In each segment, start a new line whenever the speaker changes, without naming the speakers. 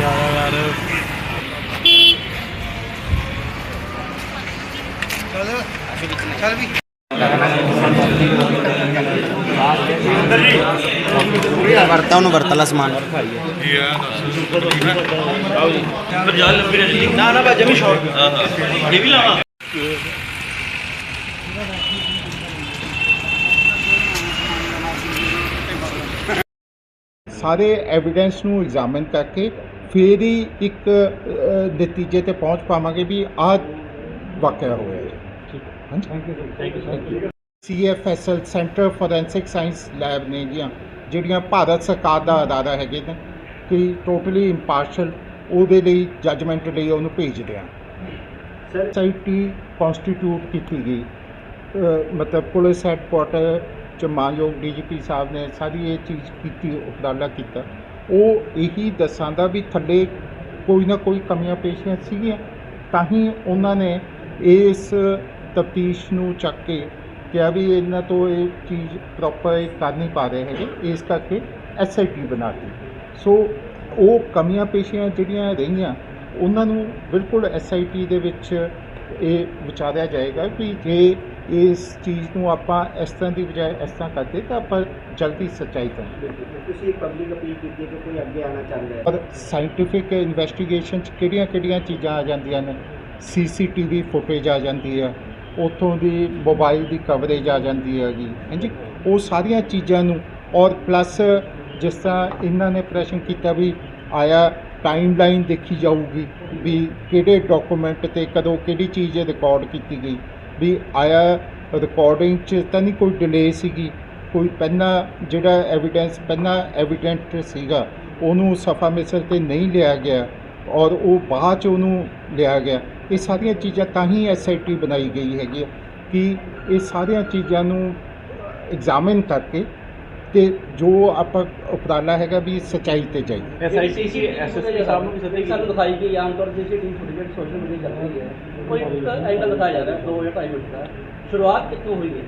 ਯਾਰ ਯਾਰ
ਵਰਤਾ ਉਹਨੂੰ ਵਰਤਲਾ ਸਮਾਨ।
ਨਾ ਨਾ ਬਾ ਜਮੀ ਸ਼ਾਰਟ ਇਹ ਵੀ ਲਾਵਾ?
ਸਾਰੇ ਐਵੀਡੈਂਸ ਨੂੰ ਐਗਜ਼ਾਮਿਨ ਕਰਕੇ ਫਿਰ ਹੀ ਇੱਕ ਨਤੀਜੇ ਤੇ ਪਹੁੰਚ ਪਾਵਾਂਗੇ ਵੀ ਆਹ ਵਾਕਿਆ ਹੋਇਆ ਹੈ। ਹਾਂਜੀ? CFSL centre forensic science lab ਨੇ ਗੀਆਂ ਜਿਹੜੀਆਂ ਭਾਰਤ ਸਰਕਾਰ ਦਾ ਅਦਾਰਾ ਹੈਗੇ ਨੇ ਕਿ ਟੋਟਲੀ ਇੰਪਾਰਸ਼ਲ ਉਹਦੇ ਲਈ ਜੱਜਮੈਂਟ ਲਈ ਉਹਨੂੰ ਭੇਜਦੇ ਆ ਸਰ ਸਾਈਟੀ ਕਨਸਟੀਟਿਊਟ ਕੀਤੀ ਗਈ। ਮਤਲਬ ਪੁਲਿਸ ਹੈਡਕੁਆਟਰ ਚ ਮਾਨਯੋਗ ਡੀਜੀਪੀ ਸਾਹਿਬ ਨੇ ਸਾਰੀ ਇਹ ਚੀਜ਼ ਕੀਤੀ ਉਪਰਾਲਾ ਕੀਤਾ। ਉਹ ਇਹੀ ਦੱਸਾਂਦਾ ਵੀ ਥੱਲੇ ਕੋਈ ਨਾ ਕੋਈ ਕਮੀਆਂ ਪੇਸ਼ੀਆਂ ਸੀਗੀਆਂ, ਤਾਂ ਹੀ ਉਹਨਾਂ ਨੇ ਇਸ ਤਫਤੀਸ਼ ਨੂੰ ਚੱਕ ਕੇ ਕਿਹਾ ਵੀ ਇਹਨਾਂ ਤੋਂ ਇਹ ਚੀਜ਼ ਪ੍ਰੋਪਰ ਕਰ ਨਹੀਂ ਪਾ ਰਹੇ ਹੈਗੇ, ਇਸ ਕਰਕੇ ਐਸਆਈਟੀ ਬਣਾਤੀ। ਸੋ ਉਹ ਕਮੀਆਂ ਪੇਸ਼ੀਆਂ ਜਿਹੜੀਆਂ ਰਹੀਆਂ, ਉਹਨਾਂ ਨੂੰ ਬਿਲਕੁਲ ਐਸਆਈਟੀ ਦੇ ਵਿੱਚ ਇਹ ਵਿਚਾਰਿਆ ਜਾਏਗਾ ਕਿ ਜੇ ਇਸ ਚੀਜ਼ ਨੂੰ ਆਪਾਂ ਇਸ ਤਰ੍ਹਾਂ ਦੀ ਬਜਾਏ ਇਸ ਤਰ੍ਹਾਂ ਕਰਦੇ ਤਾਂ ਆਪਾਂ ਜਲਦੀ ਸੱਚਾਈ ਕਰਾਂਗੇ
ਤੁਸੀਂ ਪਬਲਿਕ ਅਪੀਲ ਕੀਤੀ ਕਿ ਕੋਈ ਅੱਗੇ ਆਉਣਾ ਚਾਹੁੰਦਾ ਹੈ?
ਪਰ ਸਾਇੰਟੀਫਿਕ ਇਨਵੈਸਟੀਗੇਸ਼ਨ ਚ ਕਿਹੜੀਆਂ-ਕਿਹੜੀਆਂ ਚੀਜ਼ਾਂ ਆ ਜਾਂਦੀਆਂ ਨੇ? ਸੀਸੀਟੀਵੀ ਫੁਟੇਜ ਆ ਜਾਂਦੀ ਹੈ। ਉੱਥੋਂ ਦੀ ਮੋਬਾਈਲ ਦੀ ਕਵਰੇਜ ਆ ਜਾਂਦੀ ਹੈਗੀ। ਹਾਂਜੀ? ਉਹ ਸਾਰੀਆਂ ਚੀਜ਼ਾਂ ਨੂੰ ਔਰ ਪਲੱਸ ਜਿਸ ਤਰ੍ਹਾਂ ਇਹਨਾਂ ਨੇ ਪ੍ਰਸ਼ਨ ਕੀਤਾ ਵੀ ਆਇਆ ਟਾਈਮਲਾਈਨ ਦੇਖੀ ਜਾਊਗੀ ਵੀ ਕਿਹੜੇ ਡਾਕੂਮੈਂਟ ਤੇ ਕਦੋਂ ਕਿਹੜੀ ਚੀਜ਼ ਰਿਕਾਰਡ ਕੀਤੀ ਗਈ। ਵੀ ਆਇਆ ਰਿਕਾਰਡਿੰਗ 'ਚ ਤਾਂ ਨਹੀਂ ਕੋਈ ਡਿਲੇ ਸੀਗੀ, ਕੋਈ ਪਹਿਲਾਂ ਜਿਹੜਾ ਐਵੀਡੈਂਸ ਪਹਿਲਾਂ ਐਵੀਡੈਂਟ ਸੀਗਾ, ਉਹਨੂੰ ਸਫਾ ਮਿਸਰ ਤੇ ਨਹੀਂ ਲਿਆ ਗਿਆ ਔਰ ਉਹ ਬਾਅਦ ਚ ਉਹਨੂੰ ਲਿਆ ਗਿਆ। ਇਹ ਸਾਰੀਆਂ ਚੀਜ਼ਾਂ ਤਾਂ ਹੀ ਐਸਆਈਟੀ ਬਣਾਈ ਗਈ ਹੈਗੀ ਹੈ ਕਿ ਇਹ ਸਾਰੀਆਂ ਚੀਜ਼ਾਂ ਨੂੰ ਐਗਜ਼ਾਮਿਨ ਕਰਕੇ ਤੇ ਜੋ ਆਪਾਂ ਉਪਰਾਲਾ ਹੈਗਾ ਵੀ ਸਚਾਈ ਤੇ ਜਾਈਏ।
ਐਸਆਈਟੀ ਸੀ ਐਸਐਸਪੀ ਸਾਹਿਬ ਨੂੰ ਵੀ ਸੱਦੇ
ਸਾਨੂੰ ਦਿਖਾਈ ਗਈ ਆਮ ਤੌਰ ਤੇ ਜਿਹੜੀ ਫੁਟੇਜ ਸੋਸ਼ਲ ਮੀਡੀਆ ਚੱਲ ਰਹੀ ਹੈ ਕੋਈ ਇੱਕ ਐਂਗਲ ਦਿਖਾਇਆ ਜਾ ਰਿਹਾ ਹੈ, ਦੋ ਜਾਂ ਢਾਈ ਮਿੰਟ ਦਾ। ਸ਼ੁਰੂਆਤ ਕਿੱਥੋਂ ਹੋਈ ਹੈ?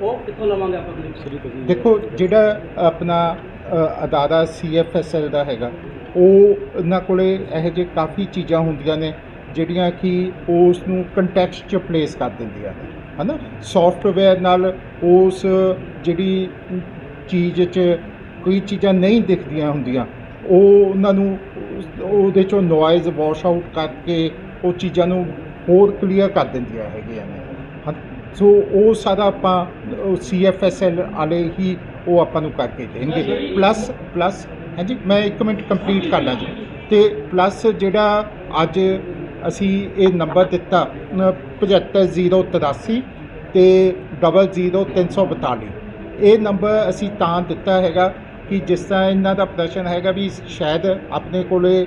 ਉਹ ਕਿੱਥੋਂ ਲਵਾਂਗੇ ਆਪਾਂ ਕਲਿੱਪ
ਦੇਖੋ ਜਿਹੜਾ ਆਪਣਾ ਅ, ਅਦਾਰਾ ਸੀਐਫਐਸਐਲ ਦਾ ਹੈਗਾ ਉਹ ਉਹਨਾਂ ਕੋਲੇ ਇਹੋ ਜਿਹੇ ਕਾਫੀ ਚੀਜ਼ਾਂ ਹੁੰਦੀਆਂ ਨੇ ਜਿਹੜੀਆਂ ਕਿ ਉਸ ਨੂੰ ਕੰਟੈਕਸਟ 'ਚ ਪਲੇਸ ਕਰ ਦਿੰਦੀਆਂ ਨੇ। ਹਨਾ? ਸੌਫਟਵੇਅਰ ਨਾਲ ਉਸ ਜਿਹੜੀ ਚੀਜ਼ 'ਚ ਕੋਈ ਚੀਜ਼ਾਂ ਨਹੀਂ ਦਿਖਦੀਆਂ ਹੁੰਦੀਆਂ। ਉਹ ਉਹਨਾਂ ਨੂੰ ਉਹਦੇ ਚੋਂ ਨੋਇਜ਼ ਵਾਸ਼ ਆਊਟ ਕਰਕੇ ਉਹ ਚੀਜ਼ਾਂ ਨੂੰ ਹੋਰ ਕਲੀਅਰ ਕਰ ਦਿੰਦੀਆਂ ਹੈਗੀਆਂ ਨੇ। ਸੋ ਉਹ ਸਾਰਾ ਆਪਾਂ ਸੀਐਫਐਸਐਲ ਵਾਲੇ ਹੀ ਉਹ ਆਪਾਂ ਨੂੰ ਕਰਕੇ ਦੇਣਗੇ। ਪਲੱਸ ਪਲੱਸ ਹਾਂਜੀ ਮੈਂ ਇੱਕ ਮਿੰਟ ਕੰਪਲੀਟ ਕਰ ਲਾਂ ਜੀ। ਤੇ ਪਲੱਸ ਜਿਹੜਾ ਅੱਜ ਅਸੀਂ ਇਹ ਨੰਬਰ ਦਿੱਤਾ ਅ, 75083 ਤੇ 00342 ਇਹ ਨੰਬਰ ਅਸੀਂ ਤਾਂ ਦਿੱਤਾ ਹੈਗਾ ਕਿ ਜਿਸ ਤਰ੍ਹਾਂ ਇਹਨਾਂ ਦਾ ਪ੍ਰਦਰਸ਼ਨ ਹੈਗਾ ਵੀ ਸ਼ਾਇਦ ਆਪਣੇ ਕੋਲੇ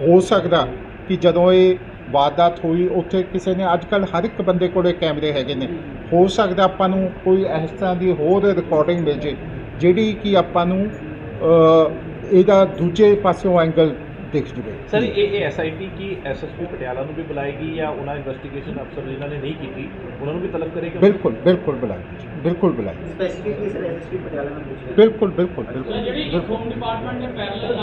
ਹੋ ਸਕਦਾ ਕਿ ਜਦੋਂ ਇਹ ਵਾਰਦਾਤ ਹੋਈ, ਉੱਥੇ ਕਿਸੇ ਨੇ ਅੱਜ ਕੱਲ ਹਰ ਇੱਕ ਬੰਦੇ ਕੋਲੇ ਕੈਮਰੇ ਹੈਗੇ ਨੇ। ਹੋ ਸਕਦਾ ਆਪਾਂ ਨੂੰ ਕੋਈ ਇਸ ਤਰ੍ਹਾਂ ਦੀ ਹੋਰ ਰਿਕਾਰਡਿੰਗ ਮਿਲ ਜੇ, ਜਿਹੜੀ ਕਿ ਆਪਾਂ ਨੂੰ ਇਹਦਾ ਦੂਜੇ ਪਾਸਿਓਂ ਐਂਗਲ ਦਿਖ ਜਵੇ
ਸਰ ਇਹ ਇਹ ਐਸਆਈਟੀ ਕੀ ਐਸਐਸਪੀ ਪਟਿਆਲਾ ਨੂੰ ਵੀ ਬੁਲਾਏਗੀ ਜਾਂ ਉਹਨਾਂ ਇਨਵੈਸਟੀਗੇਸ਼ਨ ਅਫਸਰ ਜਿਨ੍ਹਾਂ ਨੇ ਨਹੀਂ ਕੀਤੀ? ਉਹਨਾਂ ਨੂੰ ਵੀ ਤਲਬ ਕਰੇਗੀ
ਬਿਲਕੁਲ ਬਿਲਕੁਲ ਬੁਲਾਈ ਬਿਲਕੁਲ ਬੁਲਾਈ
ਸਪੈਸੀਫਿਕਲੀ ਸਰ ਐਸਐਸਪੀ ਪਟਿਆਲਾ ਨਾਲ ਪੁੱਛਿਆ।
ਬਿਲਕੁਲ ਬਿਲਕੁਲ ਬਿਲਕੁਲ
ਜਿਹੜੀ ਹੋਮ ਡਿਪਾਰਟਮੈਂਟ ਨੇ ਪੈਰਲਲ